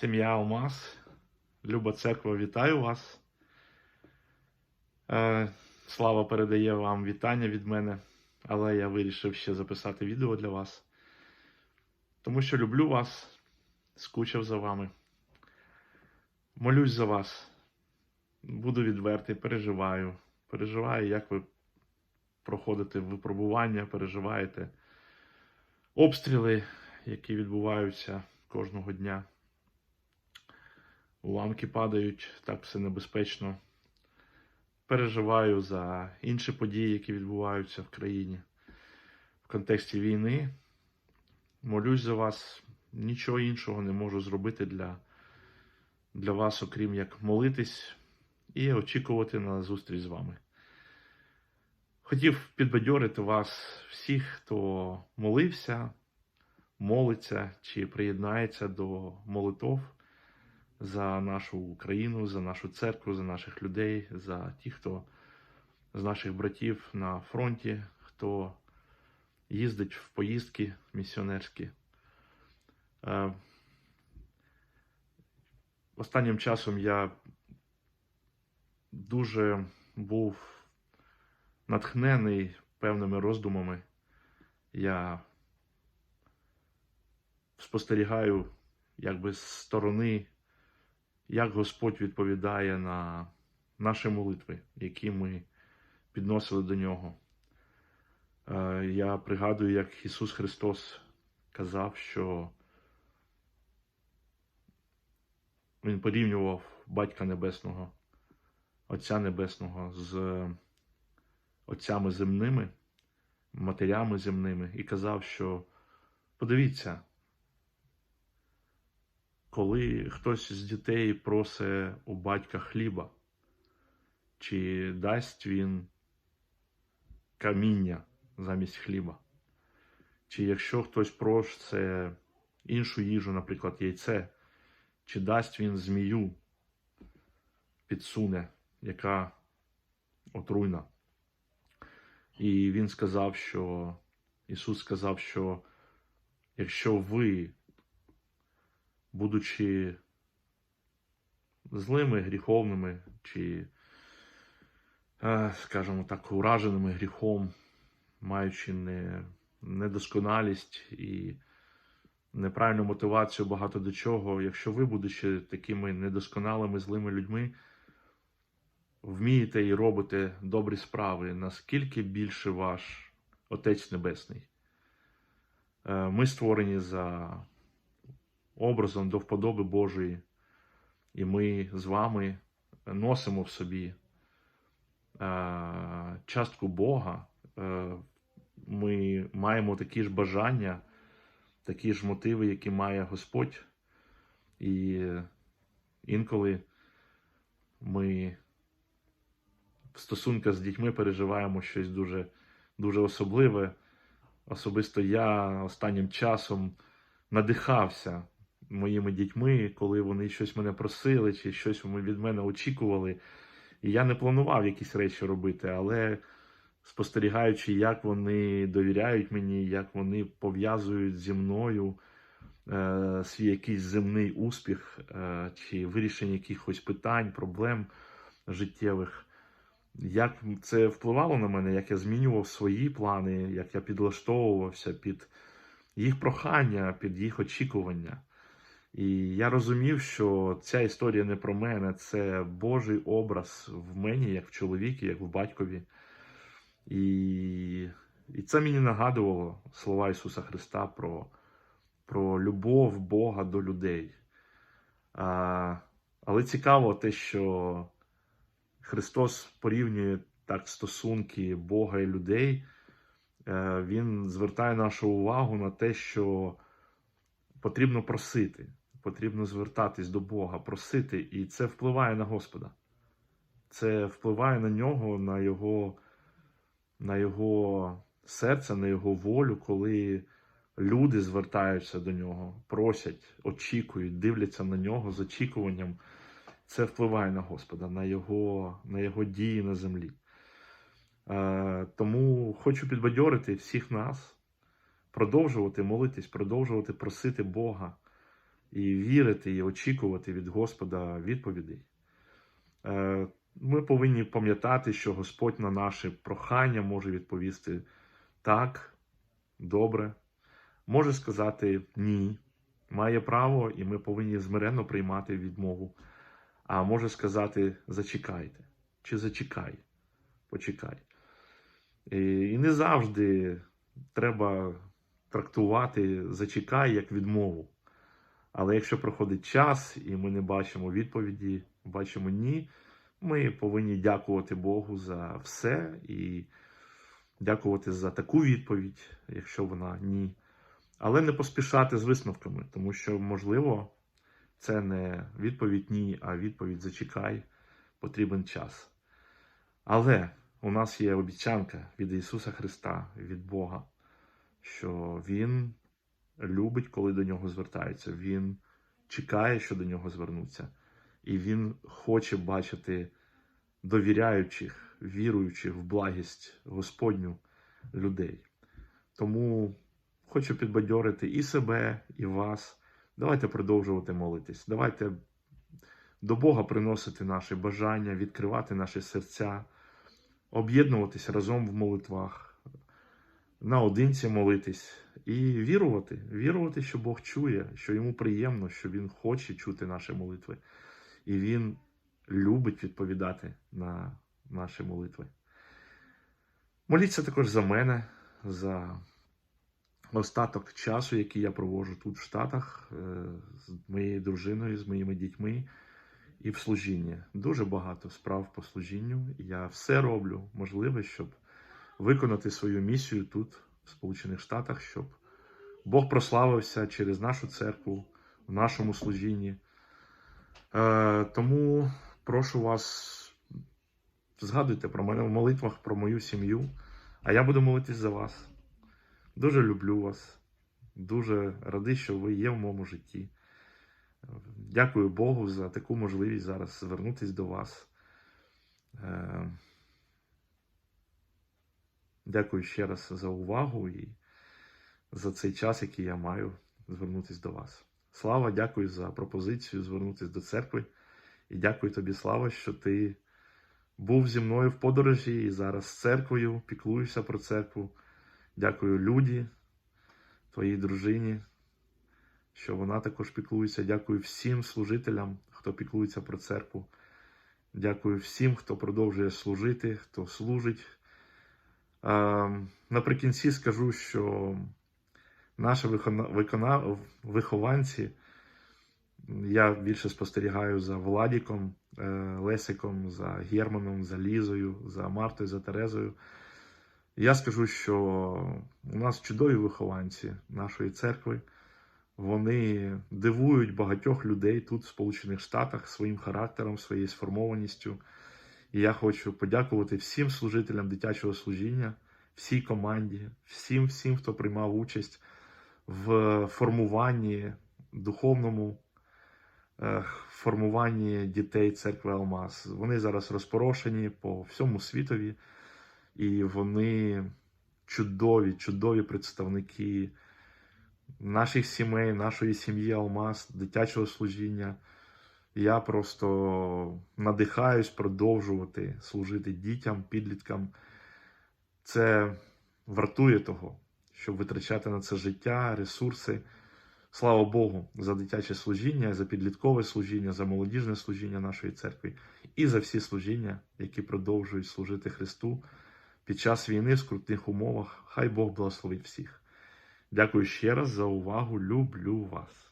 Сім'я Алмаз, Люба Церква, вітаю вас. Е, Слава передає вам вітання від мене, але я вирішив ще записати відео для вас, тому що люблю вас, скучив за вами. Молюсь за вас. Буду відвертий, переживаю. Переживаю, як ви проходите випробування, переживаєте обстріли, які відбуваються кожного дня. Уламки падають, так все небезпечно. Переживаю за інші події, які відбуваються в країні в контексті війни. Молюсь за вас. Нічого іншого не можу зробити для, для вас, окрім як молитись і очікувати на зустріч з вами. Хотів підбадьорити вас, всіх, хто молився, молиться чи приєднається до молитов за нашу Україну, за нашу церкву, за наших людей, за тих, хто з наших братів на фронті, хто їздить в поїздки місіонерські. Е, Останнім часом я дуже був натхнений певними роздумами. Я спостерігаю якби з сторони, як Господь відповідає на наші молитви, які ми підносили до нього. Е, Я пригадую, як Ісус Христос казав, що Він порівнював Батька Небесного, Отця Небесного з отцями земними, матерями земними, і казав, що подивіться, коли хтось з дітей просить у батька хліба, чи дасть він каміння замість хліба, чи якщо хтось просить іншу їжу, наприклад, яйце, чи дасть він змію, підсуне, яка отруйна. І він сказав, що Ісус сказав, що якщо ви, будучи злими, гріховними, чи, е, скажімо так, ураженими гріхом, маючи не, недосконалість і неправильну мотивацію багато до чого, якщо ви, будучи такими недосконалими, злими людьми, вмієте і робите добрі справи, наскільки більше ваш Отець Небесний. Е, Ми створені за образом до вподоби Божої, і ми з вами носимо в собі е, частку Бога. Е, Ми маємо такі ж бажання, такі ж мотиви, які має Господь. І інколи ми в стосунках з дітьми переживаємо щось дуже, дуже особливе. Особисто я останнім часом надихався моїми дітьми, коли вони щось мене просили, чи щось від мене очікували. І я не планував якісь речі робити, але спостерігаючи, як вони довіряють мені, як вони пов'язують зі мною е, свій якийсь земний успіх е, чи вирішення якихось питань, проблем життєвих як це впливало на мене, як я змінював свої плани, як я підлаштовувався під їх прохання, під їх очікування. І я розумів, що ця історія не про мене, це Божий образ в мені, як в чоловікі, як в батькові. І і це мені нагадувало слова Ісуса Христа про про любов Бога до людей. А, Але цікаво те, що Христос порівнює так стосунки Бога і людей, е, Він звертає нашу увагу на те, що потрібно просити, потрібно звертатись до Бога, просити, і це впливає на Господа. Це впливає на нього, на Його, на Його серце, на Його волю, коли люди звертаються до нього, просять, очікують, дивляться на нього з очікуванням це впливає на Господа, на Його на його дії на землі. Е, Тому хочу підбадьорити всіх нас, продовжувати молитись, продовжувати просити Бога і вірити, і очікувати від Господа відповідей. Е, Ми повинні пам'ятати, що Господь на наше прохання може відповісти так, добре, може сказати ні, має право, і ми повинні змиренно приймати відмову. А може сказати зачекайте чи зачекай, почекай. І, і не завжди треба трактувати зачекай як відмову. Але якщо проходить час і ми не бачимо відповіді, бачимо ні, ми повинні дякувати Богу за все і дякувати за таку відповідь, якщо вона ні. Але не поспішати з висновками, тому що, можливо, це не відповідь ні, а відповідь зачекай, потрібен час. Але у нас є обіцянка від Ісуса Христа, від Бога, що Він любить, коли до нього звертаються. Він чекає, що до нього звернуться. І Він хоче бачити довіряючих, віруючих в благість Господню людей. Тому хочу підбадьорити і себе, і вас. Давайте продовжувати молитись. Давайте до Бога приносити наші бажання, відкривати наші серця, об'єднуватися разом в молитвах, наодинці молитись і вірувати, вірувати, що Бог чує, що йому приємно, що Він хоче чути наші молитви, і Він любить відповідати на наші молитви. Моліться також за мене, за остаток часу, який я проводжу тут в Штатах е, з моєю дружиною, з моїми дітьми і в служінні. Дуже багато справ по служінню. Я все роблю можливе, щоб виконати свою місію тут, в Сполучених Штатах, щоб Бог прославився через нашу церкву в нашому служінні. Е, Тому прошу вас, згадуйте про мене в молитвах, про мою сім'ю, а я буду молитись за вас. Дуже люблю вас, дуже радий, що ви є в моєму житті. Дякую Богу за таку можливість зараз звернутися до вас. Дякую ще раз за увагу і за цей час, який я маю звернутися до вас. Слава, дякую за пропозицію звернутися до церкви. І дякую тобі, Слава, що ти був зі мною в подорожі і зараз з церквою, піклуєшся про церкву. Дякую Люді, твоїй дружині, що вона також піклується. Дякую всім служителям, хто піклується про церкву. Дякую всім, хто продовжує служити, хто служить. Наприкінці скажу, що наші викона... вихованці, я більше спостерігаю за Владіком, е, Лесиком, за Германом, за Лізою, за Мартою, за Терезою. Я скажу, що у нас чудові вихованці нашої церкви. Вони дивують багатьох людей тут, в Сполучених Штатах, своїм характером, своєю сформованістю. І я хочу подякувати всім служителям дитячого служіння, всій команді, всім, всім, хто приймав участь в формуванні, духовному е, формуванні дітей церкви Алмаз. Вони зараз розпорошені по всьому світові, і вони чудові, чудові представники наших сімей, нашої сім'ї Алмаз, дитячого служіння. Я просто надихаюсь продовжувати служити дітям, підліткам. Це вартує того, щоб витрачати на це життя, ресурси. Слава Богу, за дитяче служіння, за підліткове служіння, за молодіжне служіння нашої церкви і за всі служіння, які продовжують служити Христу під час війни в скрутних умовах. Хай Бог благословить всіх. Дякую ще раз за увагу. Люблю вас.